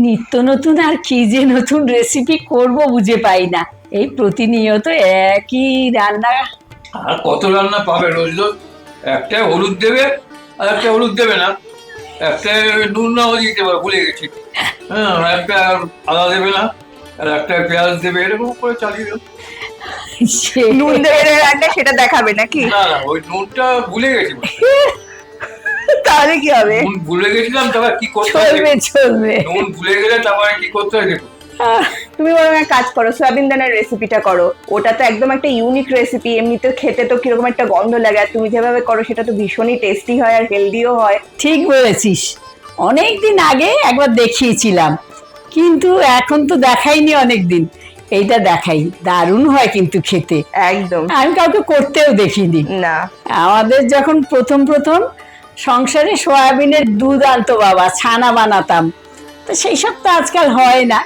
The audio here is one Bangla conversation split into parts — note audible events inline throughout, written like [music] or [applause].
নিত্য নতুন আর কি যে নতুন রেসিপি করব বুঝে পাই না। এই প্রতিনিয়ত একই রান্না। আর কত রান্না পাবে রোজ রোজ? একটা হলুদ দেবে আর একটা হলুদ দেবে না। একটা নুন নাও দিতে পারে ভুলে গেছি। হ্যাঁ একটা আদা দেবে না আর একটা পেঁয়াজ দেবে এরকম করে চালিয়ে দেবে নুন দেবে রান্না সেটা দেখাবে নাকি? না না ওই নুনটা ভুলে গেছি। [laughs] তাহলে কি হবে? ভুলে গেছিলাম তারপর কি করতে চলবে চলবে। নুন ভুলে গেলে তারপরে কি করতে দেখুন তুমি বরং এক কাজ করো সয়াবিন দানার রেসিপিটা করো। ওটা তো একদম একটা ইউনিক রেসিপি এমনিতে খেতে তো কীরকম একটা গন্ধ লাগে আর তুমি যেভাবে করো সেটা তো ভীষণই টেস্টি হয় আর হেলদিও হয়। ঠিক বলেছিস। অনেক দিন আগে একবার দেখিয়েছিলাম কিন্তু এখন তো দেখাইনি অনেক দিন এইটা দেখাই দারুণ হয় কিন্তু খেতে। একদম। আমি কাউকে করতেও দেখিনি। না। আমাদের যখন প্রথম প্রথম সংসারে সয়াবিনের দুধ আনতো বাবা ছানা বানাতাম। তো সেই সব তো আজকাল হয় না।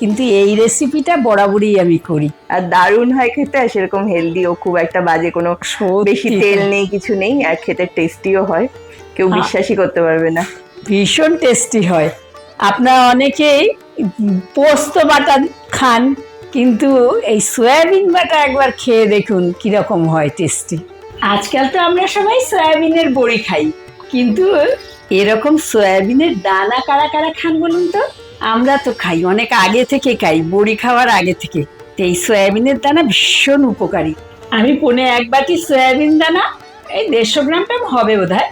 কিন্তু এই রেসিপিটা বরাবরই আমি করি। আর দারুণ হয় খেতে আর সেরকম হেলদিও খুব একটা বাজে কোনো বেশি তেল নেই কিছু নেই আর খেতে টেস্টিও হয়। কেউ হ্যাঁ। বিশ্বাসই করতে পারবে না। ভীষণ টেস্টি হয়। আপনারা অনেকেই পোস্ত বাটা খান কিন্তু এই সয়াবিন বাটা একবার খেয়ে দেখুন কীরকম হয় টেস্টি আজকাল তো আমরা সবাই সয়াবিনের বড়ি খাই, কিন্তু এরকম সয়াবিনের দানা কারা কারা খান বলুন তো? আমরা তো খাই, অনেক আগে থেকে খাই, বড়ি খাওয়ার আগে থেকে। এই সয়াবিনের দানা ভীষণ উপকারী। আমি পনে এক বাটি সয়াবিন দানা, এই দেড়শো গ্রাম টাম হবে বোধ হয়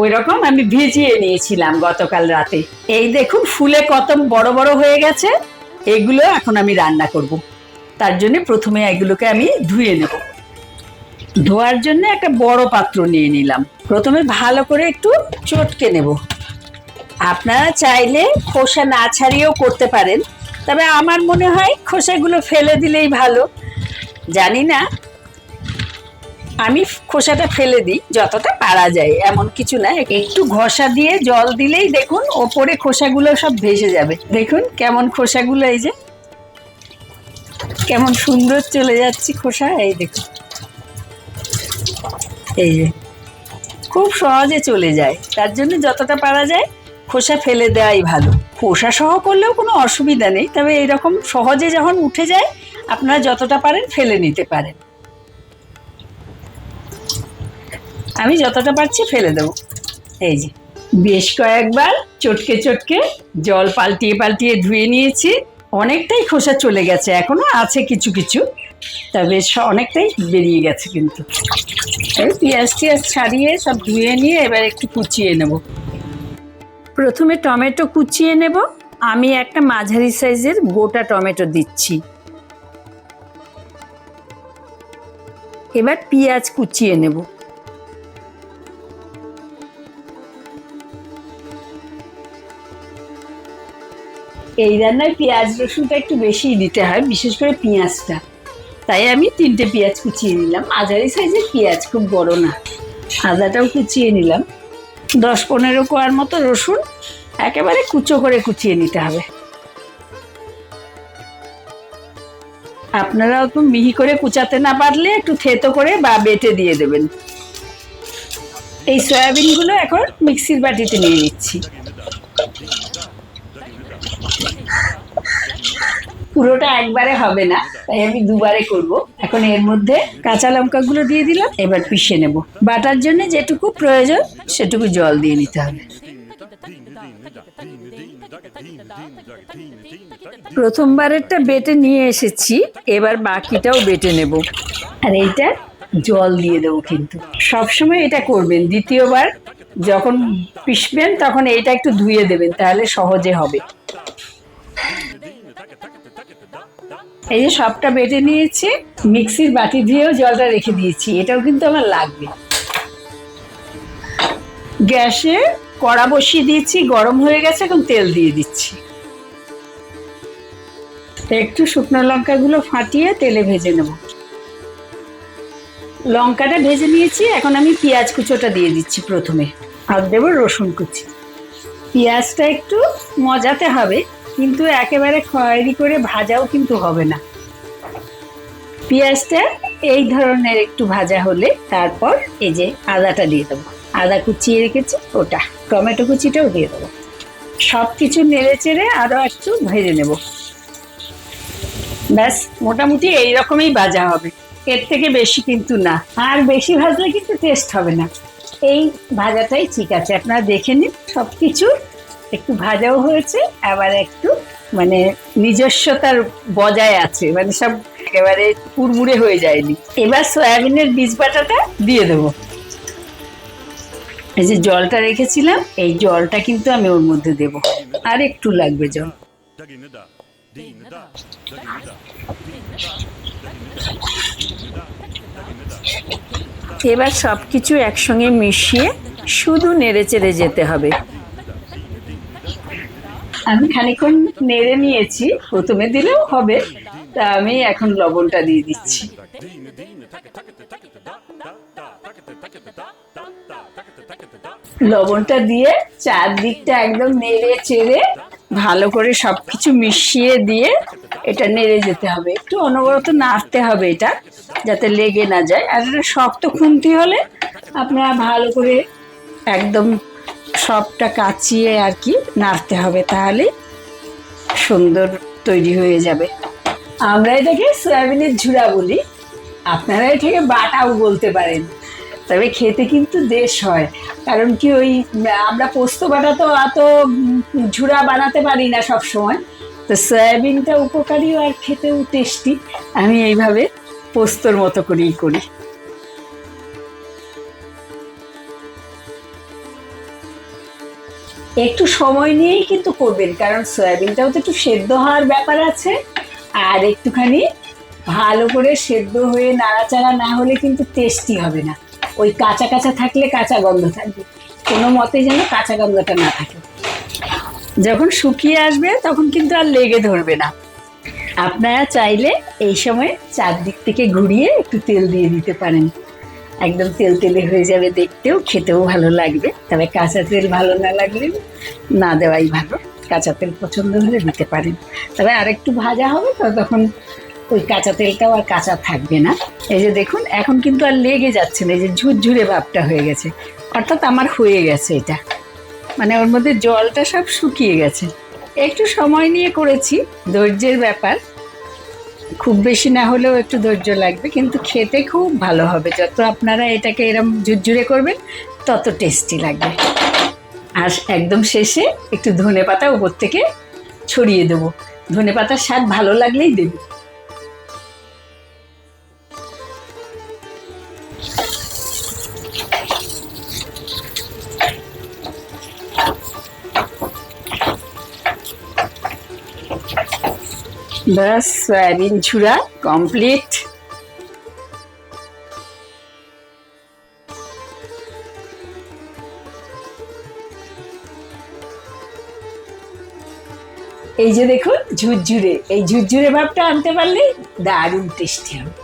ওই রকম আমি ভিজিয়ে নিয়েছিলাম গতকাল রাতে। এই দেখুন, ফুলে কত বড় বড় হয়ে গেছে। এগুলো এখন আমি রান্না করব। তার জন্য প্রথমে এগুলোকে আমি ধুয়ে নেব। ধোয়ার জন্য একটা বড় পাত্র নিয়ে নিলাম। প্রথমে ভালো করে একটু চটকে নেব। আপনারা চাইলে খোসা না ছাড়িয়েও করতে পারেন, তবে আমার মনে হয় খোসাগুলো ফেলে দিলেই ভালো। জানি না, আমি খোসাটা ফেলে দিই, যতটা পারা যায়, এমন কিছু না। একটু ঘষা দিয়ে জল দিলেই দেখুন ওপরে খোসাগুলো সব ভেসে যাবে। দেখুন কেমন খোসাগুলো, এই যে। কেমন সুন্দর চলে যাচ্ছে খোসা, এই দেখুন। এই যে, খুব সহজে চলে যায়। তার জন্য যতটা পারা যায়, খোসা ফেলে দেওয়াই ভালো। খোসা সহ করলেও কোনো অসুবিধা নেই, তবে এরকম সহজে যখন উঠে যায়, আপনারা যতটা পারেন ফেলে নিতে পারেন। আমি যতটা পারছি ফেলে দেবো। এই যে, বেশ কয়েকবার চটকে চটকে জল পাল্টিয়ে পাল্টিয়ে ধুয়ে নিয়েছি। অনেকটাই খোসা চলে গেছে, এখনও আছে কিছু কিছু। তা বেশ অনেকটাই বেরিয়ে গেছে কিন্তু। পেঁয়াজ টিয়াজ ছাড়িয়ে সব ধুয়ে নিয়ে এবার একটু কুচিয়ে নেব। প্রথমে টমেটো কুচিয়ে নেব। আমি একটা মাঝারি সাইজের গোটা টমেটো দিচ্ছি। এবার পেঁয়াজ কুচিয়ে নেব। এই রান্নায় পেঁয়াজ রসুনটা একটু বেশি দিতে হয়, বিশেষ করে পেঁয়াজটা। তাই আমি তিনটে পেঁয়াজ কুচিয়ে নিলাম। মাঝারি সাইজের পেঁয়াজ খুব বড় না। আদাটাও কুচিয়ে নিলাম। দশ পনেরো কোয়ার মতো রসুন একেবারে কুচো করে কুচিয়ে নিতে হবে। আপনারাও তো মিহি করে কুচাতে না পারলে একটু থেতো করে বা বেটে দিয়ে দেবেন। এই সয়াবিনগুলো এখন মিক্সির বাটিতে নিয়ে নিচ্ছি। পুরোটা একবারে হবে না, তাই আমি দুবারে করব। এখন এর মধ্যে কাঁচা লঙ্কাগুলো দিয়ে দিলাম, এবার পিষে নেব। বাটার জন্য যেটুকু প্রয়োজন, সেটুকু জল দিয়ে নিতে হবে। প্রথমবারেরটা বেটে নিয়ে এসেছি, এবার বাকিটাও বেটে নেব। আর এইটা জল দিয়ে দেবো কিন্তু। সবসময় এটা করবেন, দ্বিতীয়বার যখন পিষবেন তখন এইটা একটু ধুয়ে দেবেন, তাহলে সহজে হবে। এই যে সবটা বেটে নিয়েছি, মিক্সির বাটি দিয়েও জলটা রেখে দিয়েছি, এটাও কিন্তু আমার লাগবে। গ্যাসে কড়া বসিয়ে দিয়েছি, গরম হয়ে গেছে, এখন তেল দিয়ে দিচ্ছি। একটু শুকনো লঙ্কাগুলো ফাটিয়ে তেলে ভেজে নেব। লঙ্কাটা ভেজে নিয়েছি, এখন আমি পেঁয়াজ কুচোটা দিয়ে দিচ্ছি প্রথমে। আর দেবো রসুন কুচি। পেঁয়াজটা একটু মজাতে হবে। কিন্তু একেবারে খয়েরি করে ভাজাও কিন্তু হবে না। পেঁয়াজটা এই ধরনের একটু ভাজা হলে তারপর এই যে আদাটা দিয়ে দেবো। আদা কুচিয়ে রেখেছি, ওটা। টমেটো কুচিটাও দিয়ে দেবো। সব কিছু নেড়ে চেড়ে আরও একটু ভেজে নেব। ব্যাস, মোটামুটি এই রকমই ভাজা হবে। এর থেকে বেশি কিন্তু না। আর বেশি ভাজলে কিন্তু টেস্ট হবে না। এই ভাজাটাই ঠিক আছে। আপনারা দেখে নিন সব কিছু একটু ভাজাও হয়েছে, আবার একটু মানে নিজস্বতার বজায় আছে মানে সব একেবারে কুড়মুড়ে হয়ে যায়নি। এবার সয়াবিনের বীজ বাটাটা দিয়ে দেবো। এই যে জলটা রেখেছিলাম, এই জলটা কিন্তু আমি ওর মধ্যে দেব। আর একটু লাগবে জল। এবার সব কিছু একসঙ্গে মিশিয়ে শুধু নেড়ে চেড়ে যেতে হবে। আমি খানিকক্ষণ নেড়ে নিয়েছি, প্রথমে দিলেও হবে, তা আমি এখন লবণটা দিয়ে দিচ্ছি। লবণটা দিয়ে চারদিকটা একদম নেড়ে চেড়ে ভালো করে সব কিছু মিশিয়ে দিয়ে এটা নেড়ে যেতে হবে। একটু অনবরত নাড়তে হবে এটা, যাতে লেগে না যায়। আর শক্ত খুন্তি হলে আপনারা ভালো করে একদম সবটা কাচিয়ে আর কি নাড়তে হবে, তাহলে সুন্দর তৈরি হয়ে যাবে। আমরা এটাকে সয়াবিনের ঝুড়া বলি। আপনারা এটাকে বাটাও বলতে পারেন। তবে খেতে কিন্তু দেশ হয়। কারণ কি ওই, আমরা পোস্ত বাটা তো অত ঝুড়া বানাতে পারি না সব সময় তো সয়াবিনটা উপকারী আর খেতেও টেস্টি। আমি এইভাবে পোস্তর মতো করেই করি। একটু সময় নিয়েই কিন্তু করবেন, কারণ সয়াবিনটাও তো একটু সেদ্ধ হওয়ার ব্যাপার আছে। আর একটুখানি ভালো করে সেদ্ধ হয়ে নাড়াচাড়া না হলে কিন্তু টেস্টি হবে না। ওই কাঁচা কাঁচা থাকলে কাঁচা গন্ধ থাকবে। কোনো মতে যেন কাঁচা গন্ধটা না থাকে। যখন শুকিয়ে আসবে তখন কিন্তু আর লেগে ধরবে না। আপনারা চাইলে এই সময় চারদিক থেকে ঘুরিয়ে একটু তেল দিয়ে দিতে পারেন। একদম তেল তেলে হয়ে যাবে দেখতেও, খেতেও ভালো লাগবে। তবে কাঁচা তেল ভালো না লাগলে না দেওয়াই ভালো। কাঁচা তেল পছন্দ হলে দিতে পারেন। তবে আর একটু ভাজা হবে তো, তখন ওই কাঁচা তেলটাও আর কাঁচা থাকবে না। এই যে দেখুন, এখন কিন্তু আর লেগে যাচ্ছে না, এই যে ঝুরঝুরে ভাবটা হয়ে গেছে। অর্থাৎ আমার হয়ে গেছে এটা। মানে ওর মধ্যে জলটা সব শুকিয়ে গেছে। একটু সময় নিয়ে করেছি, ধৈর্যের ব্যাপার। খুব বেশি না হলেও একটু ধৈর্য লাগবে, কিন্তু খেতে খুব ভালো হবে। যত আপনারা এটাকে এরম ঝুরঝুরে করবেন, তত টেস্টি লাগবে। আর একদম শেষে একটু ধনে পাতা উপর থেকে ছড়িয়ে দেবো। ধনে পাতার স্বাদ ভালো লাগলেই দেবো। ব্যাস সয়াবিন ছুরা কমপ্লিট এই যে দেখুন, ঝুরঝুরে। এই ঝুরঝুরে ভাবটা আনতে পারলে দারুণ টেস্টি হবে।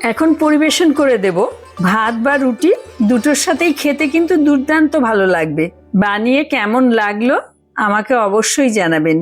এখন পরিবেশন করে দেব। ভাত বা রুটি দুটোর সাথেই খেতে কিন্তু দুর্দান্ত ভালো লাগবে। বানিয়ে কেমন লাগল আমাকে অবশ্যই জানাবেন।